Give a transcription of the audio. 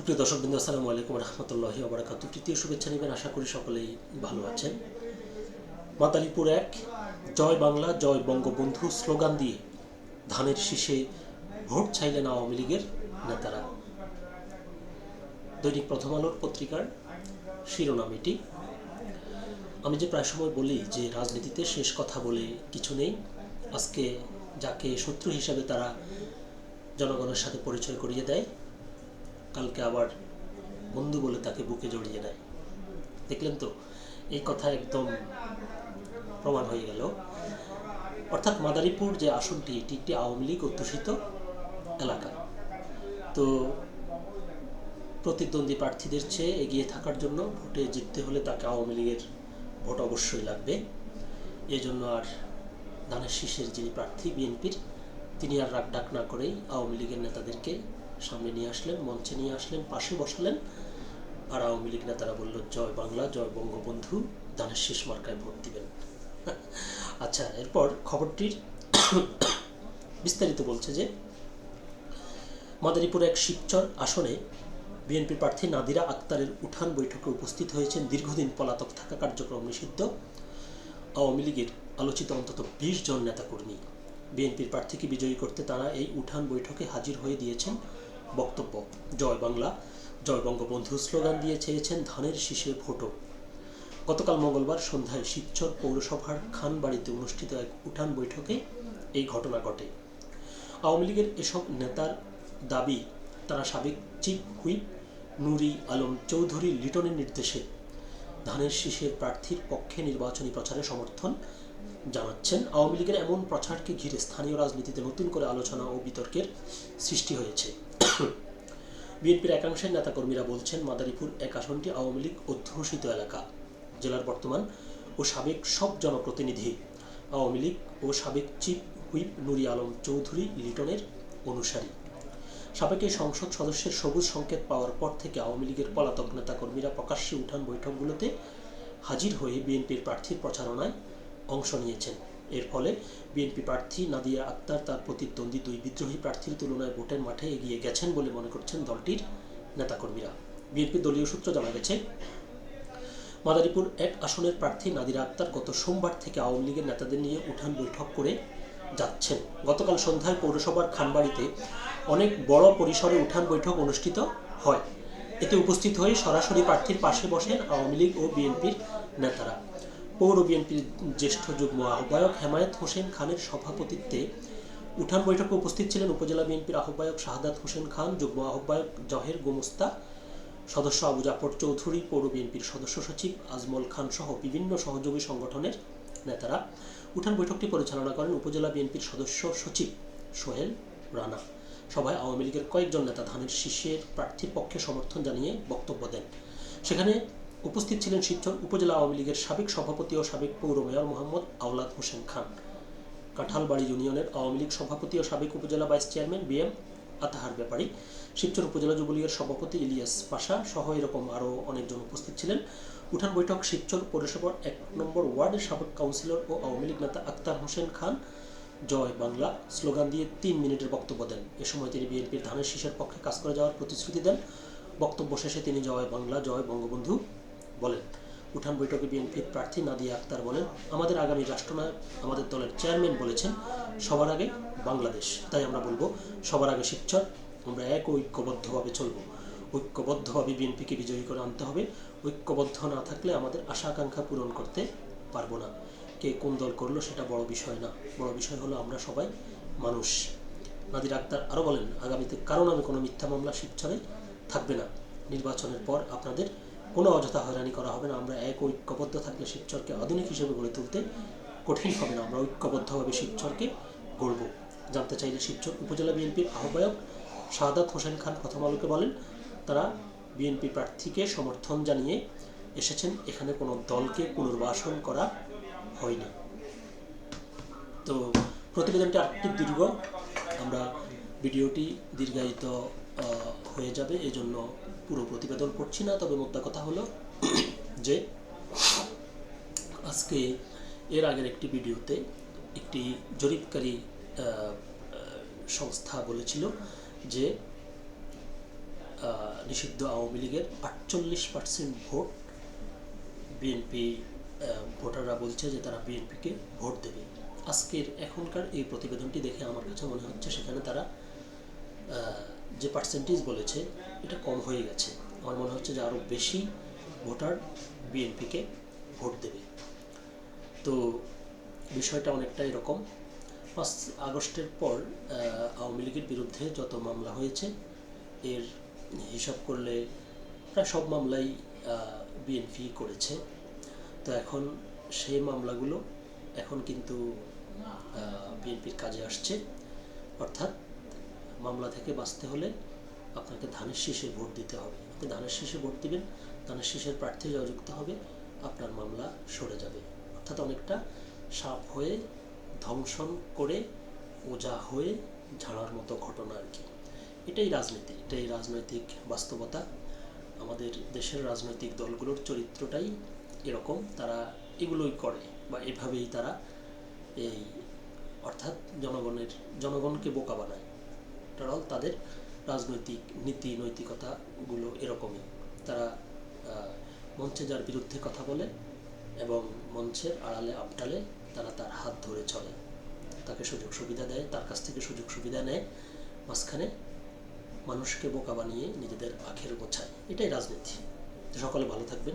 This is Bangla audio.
সুপ্রিয় দর্শক বিন্দু আসসালামু আলাইকুম রহমতুল্লাহ আবরাকাত তৃতীয় শুভেচ্ছা নেবেন, আশা করি সকলেই ভালো আছেন। মাতালিপুর এক, জয় বাংলা, জয় বঙ্গবন্ধু স্লোগান দিয়ে ধানের শীষে ভোট চাইলেন আওয়ামী লীগের নেতারা। দৈনিক প্রথম আলোর পত্রিকার শিরোনাম এটি। আমি যে প্রায় সময় বলি যে রাজনীতিতে শেষ কথা বলে কিছু নেই, আজকে যাকে শত্রু হিসাবে তারা জনগণের সাথে পরিচয় করিয়ে দেয় কালকে আবার বন্ধু বলে তাকে বুকে জড়িয়ে নেয়। দেখলেন তো? এই কথা একদম প্রমাণ হয়ে গেল। অর্থাৎ মাদারীপুর যে আসনটি, এটি একটি আওয়ামী লীগ অধ্যুষিত এলাকা। তো প্রতিদ্বন্দ্বী প্রার্থীদের চেয়ে এগিয়ে থাকার জন্য ভোটে জিততে হলে তাকে আওয়ামী লীগের ভোট অবশ্যই লাগবে। এই জন্য আর ধানের শীষের যিনি প্রার্থী, বিএনপির, তিনি আর রাগ ডাক না করেই আওয়ামী লীগের নেতাদেরকে সামনে নিয়ে আসলেন, মঞ্চে নিয়ে আসলেন, পাশে বসালেন। আর আওয়ামী লীগ নেতারা বলল, জয় বাংলা, জয় বঙ্গবন্ধু। ধানের শেষ মার্কায় ভোট দিবেন। আচ্ছা এরপর খবরটির বিস্তারিত বলছে যে মাদারীপুর এক শিবচর আসনে বিএনপি প্রার্থী নাদিরা আক্তারের উঠান বৈঠকে উপস্থিত হয়েছেন দীর্ঘদিন পলাতক থাকা কার্যক্রম নিষিদ্ধ। আওয়ামী লীগের আলোচিত অন্তত বিশ জন নেতাকর্মী। বিএনপির প্রার্থীকে বিজয়ী করতে তারা এই উঠান বৈঠকে হাজির হয়ে দিয়েছেন বক্তব্য। জয় বাংলা। জয় বঙ্গবন্ধু স্লোগান দিয়ে চেয়েছেন ধানের শীষে ভোটও গতকাল মঙ্গলবার সন্ধ্যায় শিবচর পৌরসভার খানবাড়িতে অনুষ্ঠিত এক উঠান বৈঠকে এই ঘটনা ঘটে। আওয়ামী লীগের এসব নেতার দাবি, তারা সাবেক চিফ হুইপ নুরি আলম চৌধুরী লিটনের নির্দেশে ধানের শীষের প্রার্থীর পক্ষে নির্বাচনী প্রচারে সমর্থন জানাচ্ছেন। আওয়ামী লীগের এমন প্রচারকে ঘিরে স্থানীয় রাজনীতিতে নতুন করে আলোচনা ও বিতর্কের সৃষ্টি হয়েছে। বিএনপির একাংশের নেতাকর্মীরা বলছেন, মাদারীপুর এক আসনটি আওয়ামী লীগ অধ্যুষিত এলাকা, জেলার বর্তমান ও সাবেক সব জনপ্রতিনিধি। আওয়ামী লীগ ও সাবেক চিফ হুইপ নুরি আলম চৌধুরী লিটনের অনুসারী। সাবেক এই সংসদ সদস্যের সবুজ সংকেত পাওয়ার পর থেকে আওয়ামী লীগের পলাতক নেতাকর্মীরা প্রকাশ্যে উঠান বৈঠকগুলোতে হাজির হয়ে বিএনপির প্রার্থীর প্রচারণায় অংশ নিয়েছেন। এর ফলে বিএনপি প্রার্থী নাদিয়া আক্তার তার প্রতিদ্বন্দ্বী দুই বিদ্রোহী প্রার্থীর তুলনায় ভোটের মাঠে এগিয়ে গেছেন বলে মনে করছেন দলটির নেতাকর্মীরা। বিএনপি দলীয় সূত্র জানা গেছে, মাদারীপুর এক আসনের প্রার্থী নাদিরা আক্তার গত সোমবার থেকে আওয়ামী লীগের নেতাদের নিয়ে উঠান বৈঠক করে যাচ্ছেন। গতকাল সন্ধ্যায় পৌরসভার খানবাড়িতে অনেক বড় পরিসরে উঠান বৈঠক অনুষ্ঠিত হয়। এতে উপস্থিত হয়ে সরাসরি প্রার্থীর পাশে বসেন আওয়ামী লীগ ও বিএনপির নেতারা। পৌর বিএনপির জ্যেষ্ঠ যুগ্ম আহ্বায়ক হেমায়েত হোসেন খানের সভাপতিত্বে উঠান বৈঠকে উপস্থিত ছিলেন উপজেলা বিএনপির আহ্বায়ক শাহাদাত হোসেন খান, যুগ্ম আহ্বায়ক জহের গোমস্তা, সদস্য আবু জাফর চৌধুরী, পৌর বিএনপির সদস্য সচিব আজমল খান সহ বিভিন্ন সহযোগী সংগঠনের নেতারা উঠান বৈঠকটি পরিচালনা করেন উপজেলা বিএনপির সদস্য সচিব সোহেল রানা। সভায় আওয়ামী লীগের কয়েকজন নেতা ধানের শীর্ষের প্রার্থীর পক্ষে সমর্থন জানিয়ে বক্তব্য দেন। সেখানে উপস্থিত ছিলেন শিবচর উপজেলা আওয়ামী লীগের সাবেক সভাপতি ও সাবেক পৌর মেয়র মোহাম্মদ আওলাদ হোসেন খান। কাঁঠালবাড়ি ইউনিয়নের আওয়ামী লীগ সভাপতি ও সাবেক upazila vice chairman B M Atahar Byapari Shibchar upazila যুবলীগের সভাপতি ইলিয়াস পাশা সহ এরকম আরও অনেকজন উপস্থিত ছিলেন। উঠান বৈঠক শিবচর পৌরসভার এক নম্বর ওয়ার্ডের সাবেক কাউন্সিলর ও আওয়ামী লীগ নেতা আক্তার হোসেন খান জয় বাংলা স্লোগান দিয়ে তিন মিনিটের বক্তব্য দেন। এ সময় তিনি বিএনপির ধানের শীষের পক্ষে কাজ করে যাওয়ার প্রতিশ্রুতি দেন। বক্তব্য শেষে তিনি জয় বাংলা, জয় বঙ্গবন্ধু বলেন। উঠান বৈঠকে বিএনপির প্রার্থী নাদিয়া আক্তার বলেন, আমাদের আগামী রাষ্ট্রনায়ক, আমাদের দলের চেয়ারম্যান বলেছেন, সবার আগে বাংলাদেশ। তাই আমরা বলব, সবার আগে শিবচর, আমরা এক ঐক্যবদ্ধভাবে চলব। ঐক্যবদ্ধভাবে বিএনপিকে বিজয়ী করে আনতে হবে। ঐক্যবদ্ধ না থাকলে আমাদের আশা আকাঙ্ক্ষা পূরণ করতে পারব না। কে কোন দল করল সেটা বড় বিষয় না। বড় বিষয় হলো আমরা সবাই মানুষ। নাদির আক্তার আরও বলেন, আগামীতে কারও নামে কোনো মিথ্যা মামলা শিবচরে থাকবে না। নির্বাচনের পর আপনাদের কোনো অযথা হয়রানি করা হবে না। আমরা এক ঐক্যবদ্ধ থাকলে শিবচরকে আধুনিক হিসেবে গড়ে তুলতে কঠিন হবে না। আমরা ঐক্যবদ্ধভাবে শিবচরকে গড়ব। জানতে চাইলে শিবচর উপজেলা বিএনপির আহ্বায়ক শাহাদাত হোসেন খান প্রথম আলোকে বলেন, তারা বিএনপি প্রার্থীকে সমর্থন জানিয়ে এসেছেন। এখানে কোনো দলকে পুনর্বাসন করা হয়নি। তো প্রতিবেদনটি আরেকটি দীর্ঘ। আমরা ভিডিওটি দীর্ঘায়িত হয়ে যাবে, এজন্য পুরো প্রতিবেদন পড়ছি না, তবে মোদ্দা কথা হলো যে আজকে এর আগের একটি ভিডিওতে একটি জরিপকারী সংস্থা বলেছিল যে নিষিদ্ধ আওয়ামী লীগের আটচল্লিশ পার্সেন্ট ভোট বিএনপি ভোটাররা বলছে যে তারা বিএনপিকে ভোট দেবে। আজকের এখনকার এই প্রতিবেদনটি দেখে আমার কাছে মনে হচ্ছে সেখানে তারা যে পার্সেন্টেজ বলেছে, এটা কম হয়ে গেছে। আমার মনে হচ্ছে যে আরও বেশি ভোটার বিএনপিকে ভোট দেবে। তো বিষয়টা অনেকটা এরকম। পাঁচ আগস্টের পর আওয়ামী লীগের বিরুদ্ধে যত মামলা হয়েছে, এর হিসাব করলে প্রায় সব মামলাই বিএনপি করেছে। তো এখন সেই মামলাগুলো এখন কিন্তু বিএনপির কাজে আসছে। অর্থাৎ মামলা থেকে বাঁচতে হলে আপনাকে ধানের শীষে ভোট দিতে হবে। আপনি ধানের শীষে ভোট দিবেন, ধানের শীষের প্রার্থী জয়যুক্ত হবে, আপনার মামলা সরে যাবে। অর্থাৎ অনেকটা সাপ হয়ে, ধ্বংসন করে, ওজা হয়ে ঝাড়ার মতো ঘটনা আর কি। এটাই রাজনীতি, এটাই রাজনৈতিক বাস্তবতা। আমাদের দেশের রাজনৈতিক দলগুলোর চরিত্রটাই এরকম তারা এগুলোই করে বা এভাবেই তারা এই অর্থাৎ জনগণের, জনগণকে বোকা বানায়। তারাও তাদের রাজনৈতিক নীতি, নৈতিকতাগুলো এরকমই। তারা মঞ্চে যার বিরুদ্ধে কথা বলে এবং মঞ্চের আড়ালে আবটালে তারা তার হাত ধরে চলে। তাকে সুযোগ সুবিধা দেয়, তার কাছ থেকে সুযোগ সুবিধা নেয়, মাঝখানে মানুষকে বোকা বানিয়ে নিজেদের আখের গোছায়। এটাই রাজনীতি। সকলে ভালো থাকবেন।